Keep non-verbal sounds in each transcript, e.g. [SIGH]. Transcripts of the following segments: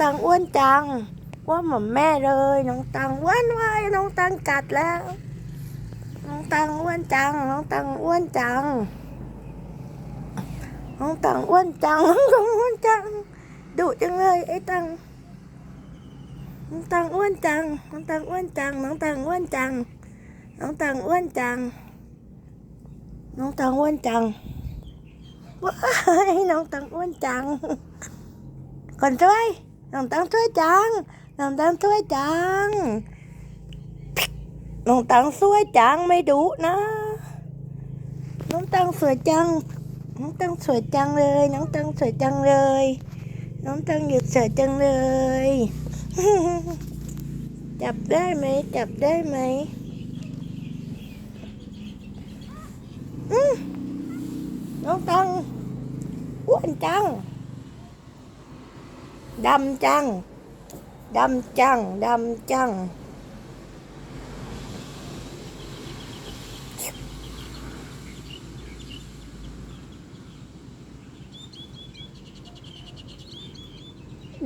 ตังอ้วนจังวนเหมือนแม่เลย น้องตังอ้วนวายน้องตังกัดแล้ว น้องตังอ้วนจัง น้องตังอ้วนจัง น้องตังอ้วนจัง น้องตังอ้วนจังดุจังเลยไอ้ตัง น้องตังอ้วนจัง น้องตังอ้วนจัง น้องตังอ้วนจัง น้องตังอ้วนจัง น้องตังอ้วนจังว้ายน้องตังอ้วนจังคนช่วย น้องตังช่วยจังน้องตังช่วยจังน้องตังสวยจังไม่ดุนะน้องตังสวยจังน้องตังสวยจังเลย น้องตังสวยจังเลย น้องตังหยุดสวยจังเลย จับได้ไหมจับได้ไหมอืมน้องตังอ้วนจัง ดำจัง ดำจัง ดำจัง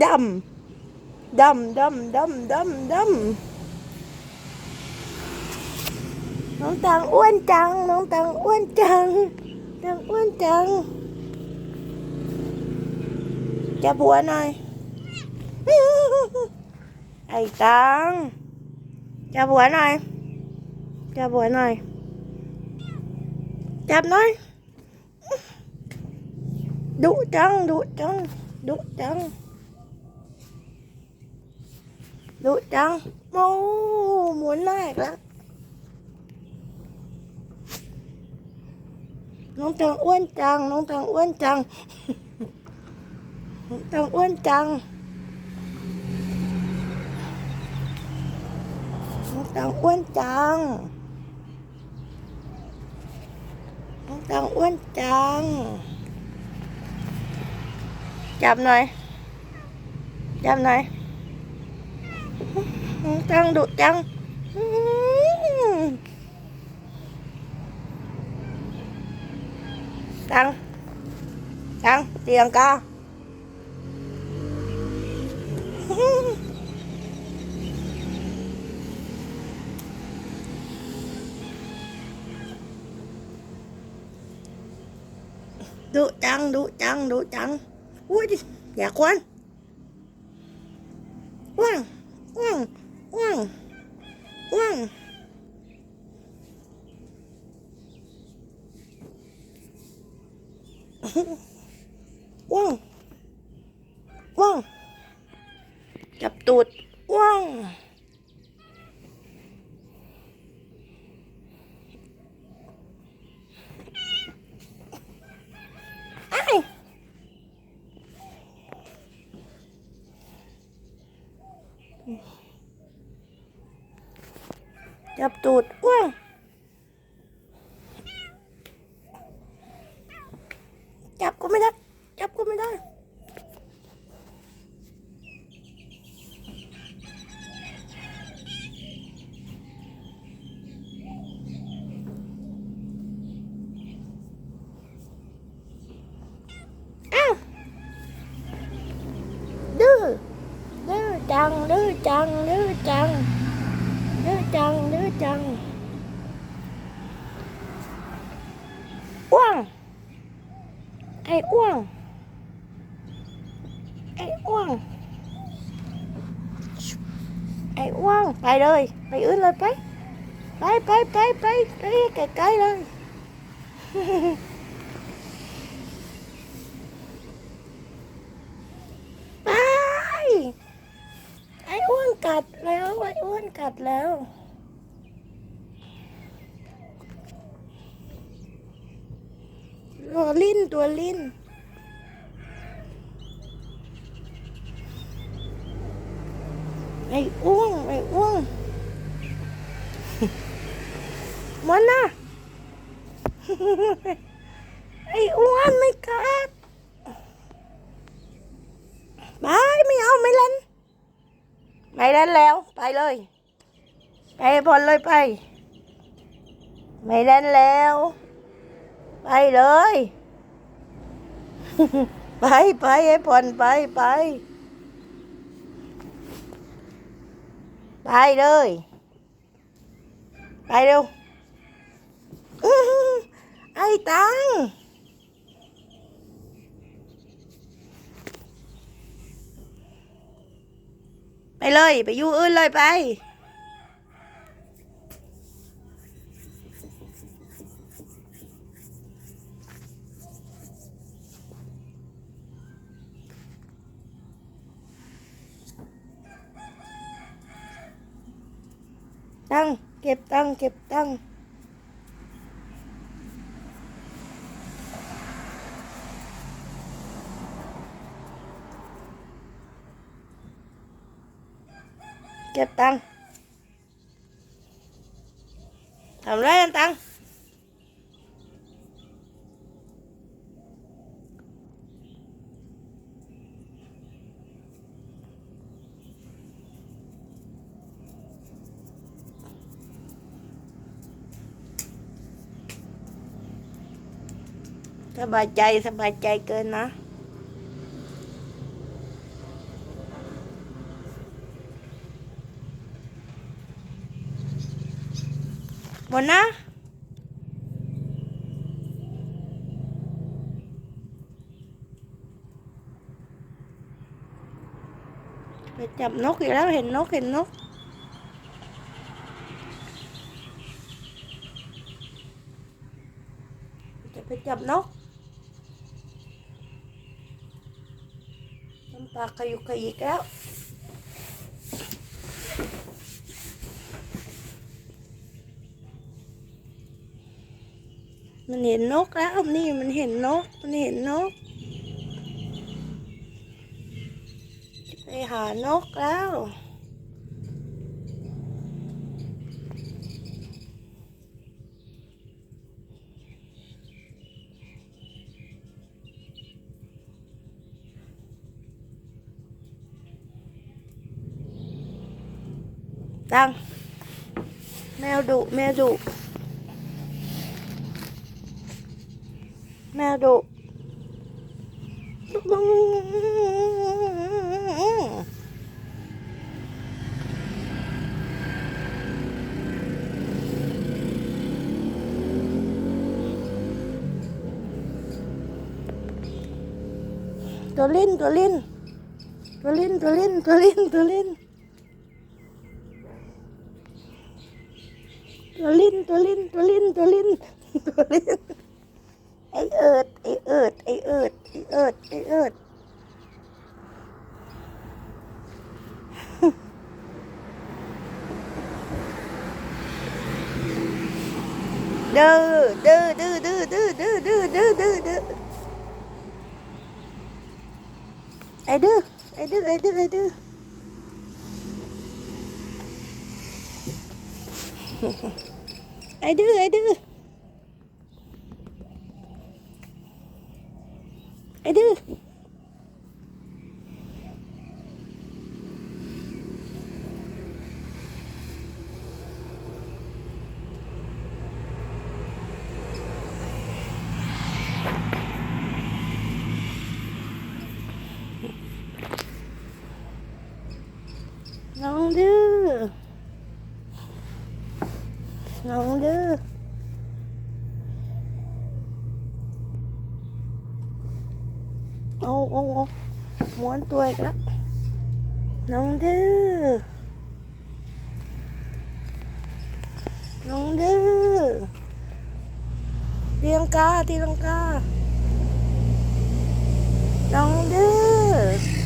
ดำ ดำ ดำ ดำ ดำ ดำ น้องตังอ้วนจัง น้องตังอ้วนจัง ตังอ้วนจัง จับหัวหน่อย [LAUGHS] Thầy Tấn Chào buổi này. Chào buổi này. Chạp nói. Đủ trắng, đủ trắng Đủ trắng. Đủ trắng. Mô, muốn nói lắm. Nông tràng uôn tràng, nông tràng [LAUGHS] uôn tràng. Nông tràng uôn tràng. ตังอ้วนจัง น้องตังอ้วนจัง น้องตังอ้วนจัง น้องตังอ้วนจัง น้องตังอ้วนจัง จับหน่อย จับหน่อย น้องตังดุจังอื้อหือตัง ตังเตียงกา ดุจังดุจังดุจังอุ้ยอย่าควนว่างว่างว่างว่าง จับตูดอ้วง ai oang ai oang ai oang mày ơi mày ướt lên cái. Bay bay bay bay cái cái cái lên [LAUGHS] ตัวลิ้นตัวลิ้น ไอ้อ้วงไอ้อ้วงมันนะไอ้อ้วนไม่กัดไปไม่เอาไม่เล่น ไม่เล่นแล้ว ไปเลย ไปบอลเลยไป ไม่เล่นแล้ว ไปเลย ไปไปไอ้พ่อนไปไป ไปเลย ไปเร็วไอ้ตังไปเลย ไปยู่อื่นเลยไป ตังค์เก็บตังค์เก็บตังค์ทำไรกันตัง สบายใจสบายใจเกินนะ หมดนะ ไปจับนกอีกแล้วเห็นนกเห็นนก จะไปจับนก น้ำตาขยุกขยิกแล้ว มันเห็นนกแล้วนี่มันเห็นนก มันเห็นนก ไปหานกแล้ว ตัง แมวดุแมวดุแมวดุตัวลิ้นตัวลิ้นตัวลิ้นตัวลิ้นตัวลิ้นตัวลิ้น ตัวลิ้นตัวลิ้นตัวลิ้นตัวลิ้นตัวลิ้นไอเอิดไอเอิดไอเอิดไอเอิดไอเอิดดื้อดื้อดื้อดื้อดื้อดื้อดื้อดื้อดื้อดื้อไอดื้อไอดื้อไอดื้อไอดื้อ [LAUGHS] ไอ้ดื้อไอ้ดื้อไอ้ดื้อ น้องดื้อเอาเอาเอาม้วนตัวอีกแล้วน้องดื้อน้องดื้อตีลังกาตีลังกา น้องดื้อ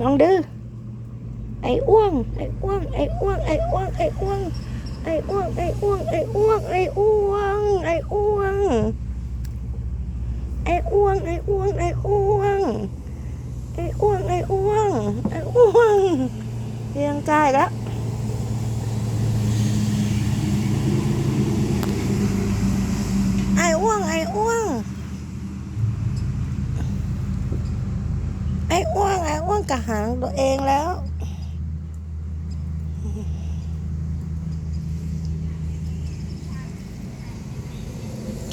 น้องดื้อ ไอ้อ้วง ไอ้อ้วง ไอ้อ้วง ไอ้อ้วง ไอ้อ้วง ไอ้อ้วง ไอ้อ้วง ไอ้อ้วง ไอ้อ้วง ไอ้อ้วง ไอ้อ้วง ไอ้อ้วง ไอ้อ้วง ไอ้อ้วง ไอ้อ้วง ไอ้อ้วงเรียงกายแล้วไอ้อ้วง ไอ้อ้วง ไอ้อ้วง ไอ้อ้วงกระหางตัวเองแล้ว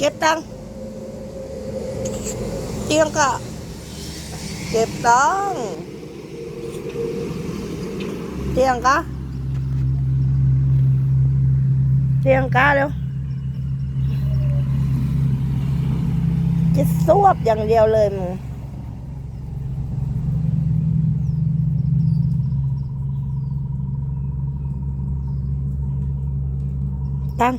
ก็บตังค์เตียงกะเก็บตังค์เตียงกะเตียงกะเร็วจะสวบอย่างเดียวเลยมึงตัง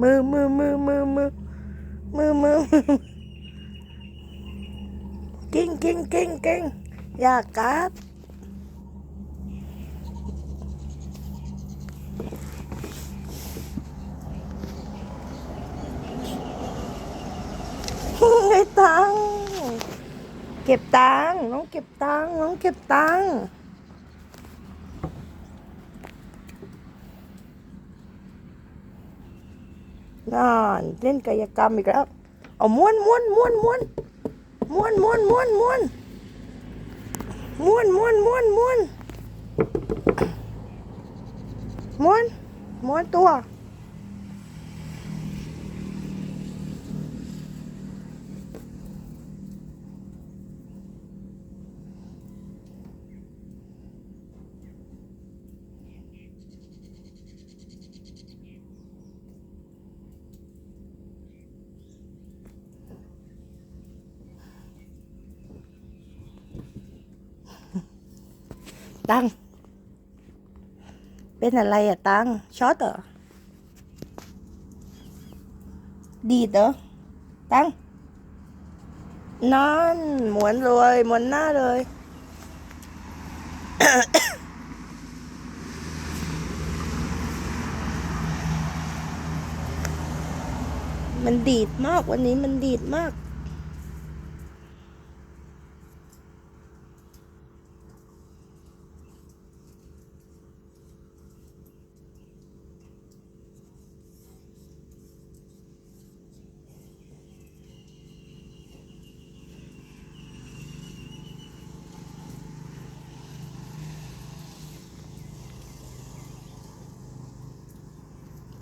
มือมือมือมือมือมือมือกิ้งกิ้งกิ้งกิ้งอยากกัดไอ้ตังเก็บตังน้องเก็บตังน้องเก็บตัง นั่นเล่นกายกรรมอีกแล้ว เอาม้วนม้วนม้วนม้วนม้วนม้วนม้วนม้วนม้วนม้วนม้วนม้วนม้วนม้วนตัว ตัง เป็นอะไรอะตัง ช็อตเหรอ ดีดเหรอ ตังนั่นหมุนเลยหมุนหน้าเลย มันดีดมากวันนี้มันดีดมาก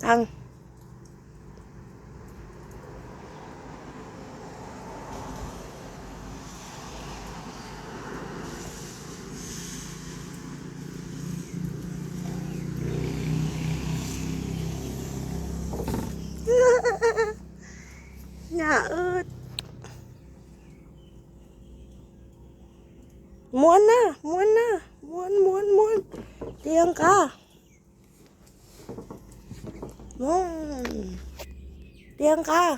thân [LAUGHS] nhà ơi. Muốn á muốn á muốn muốn muốn tiền cả. Tiên ca.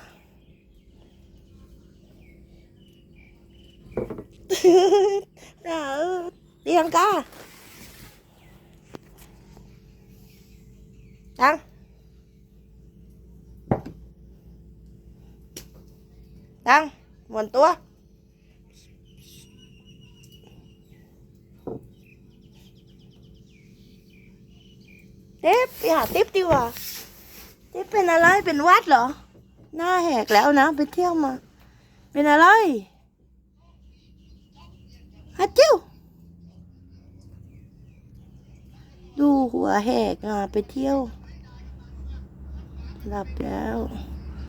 [LAUGHS] Dạ, ừ. Tiên ca. Đăng. Đăng Vườn tua. Tiếp, đi hả tiếp tiêu à? นี่เป็นอะไรเป็นวัดเหรอ หน้าแหกแล้วนะ ไปเที่ยวมา เป็นอะไรฮัจจิวดูหัวแหกอะไปเที่ยว หลับแล้ว